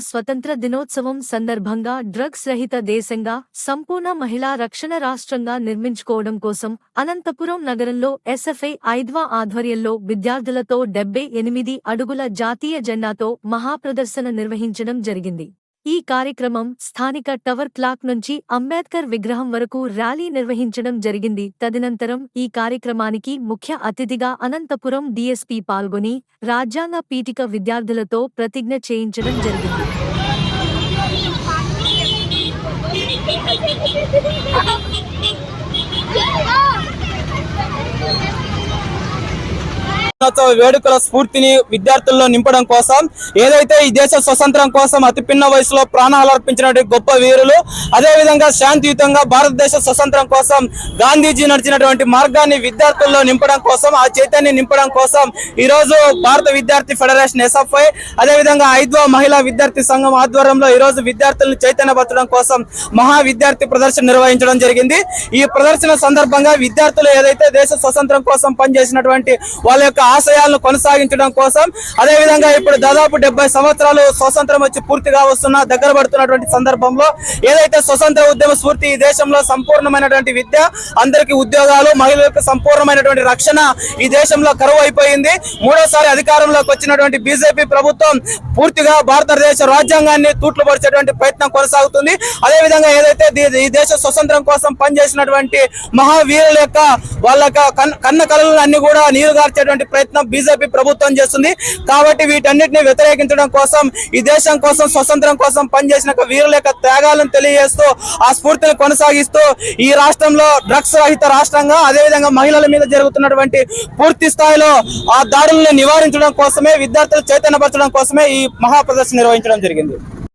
స్వతంత్ర దినోత్సవం సందర్భంగా డ్రగ్స్ రహిత దేశంగా సంపూర్ణ మహిళా రక్షణ రాష్ట్రంగా నిర్మించుకోవడం కోసం అనంతపురం నగరంలో ఎస్ఎఫ్ఐ ఐద్వా ఆధ్వర్యంలో విద్యార్థులతో డెబ్బై ఎనిమిది అడుగుల జాతీయ జెండాతో మహాప్రదర్శన నిర్వహించడం జరిగింది. ఈ కార్యక్రమం స్థానిక టవర్ క్లాక్ నుంచి అంబేద్కర్ విగ్రహం వరకు ర్యాలీ నిర్వహించడం జరిగింది. తదనంతరం ఈ కార్యక్రమానికి ముఖ్య అతిథిగా అనంతపురం డీఎస్పీ పాల్గొని రాజ్యాంగ పీఠిక విద్యార్థులతో ప్రతిజ్ఞ చేయించడం జరిగింది. దినోత్సవ వేడుకల స్ఫూర్తిని విద్యార్థుల్లో నింపడం కోసం ఏదైతే ఈ దేశ స్వతంత్రం కోసం అతి పిన్న వయసులో ప్రాణాలు అర్పించినటువంటి గొప్ప వీరులు అదే విధంగా శాంతియుతంగా భారతదేశ స్వతంత్రం కోసం గాంధీజీ నడిచినటువంటి మార్గాన్ని విద్యార్థుల్లో నింపడం కోసం ఆ చైతన్యం నింపడం కోసం ఈ రోజు భారత విద్యార్థి ఫెడరేషన్ ఎస్ఎఫ్ఐ అదే విధంగా ఐద్వా మహిళా విద్యార్థి సంఘం ఆధ్వర్యంలో ఈ రోజు విద్యార్థులను చైతన్యపరచడం కోసం మహా విద్యార్థి ప్రదర్శన నిర్వహించడం జరిగింది. ఈ ప్రదర్శన సందర్భంగా విద్యార్థులు ఏదైతే దేశ స్వతంత్రం కోసం పనిచేసినటువంటి వాళ్ళ యొక్క ఆశయాలను కొనసాగించడం కోసం అదే విధంగా ఇప్పుడు దాదాపు డెబ్బై సంవత్సరాలు స్వతంత్రం వచ్చి పూర్తిగా వస్తున్న దగ్గర పడుతున్నటువంటి సందర్భంలో ఏదైతే స్వతంత్ర ఉద్యమ స్ఫూర్తి ఈ దేశంలో సంపూర్ణమైనటువంటి విద్య అందరికీ ఉద్యోగాలు మహిళలకు సంపూర్ణమైనటువంటి రక్షణ ఈ దేశంలో కరువు అయిపోయింది. మూడోసారి అధికారంలోకి వచ్చినటువంటి బీజేపీ ప్రభుత్వం పూర్తిగా భారతదేశ రాజ్యాంగాన్ని తూట్లు పడిచేటువంటి ప్రయత్నం కొనసాగుతుంది. అదే విధంగా ఏదైతే ఈ దేశ స్వతంత్రం కోసం పనిచేసినటువంటి మహావీరుల యొక్క వాళ్ళ కన్- కన్న కళలను అన్ని కూడా నీరుగార్చేటువంటి ప్రయత్నం బీజేపీ ప్రభుత్వం చేస్తుంది. కాబట్టి వీటన్నిటిని వ్యతిరేకించడం కోసం ఈ దేశం కోసం స్వతంత్రం కోసం పనిచేసిన వీరుల యొక్క త్యాగాలను తెలియజేస్తూ ఆ స్ఫూర్తిని కొనసాగిస్తూ ఈ రాష్ట్రంలో డ్రగ్స్ రహిత రాష్ట్రంగా అదే విధంగా మహిళల మీద జరుగుతున్నటువంటి పూర్తి స్థాయిలో ఆ దాడులను నివారించడం కోసమే విద్యార్థులు చైతన్యపరచడం కోసమే ఈ మహా ప్రదర్శన నిర్వహించడం జరిగింది.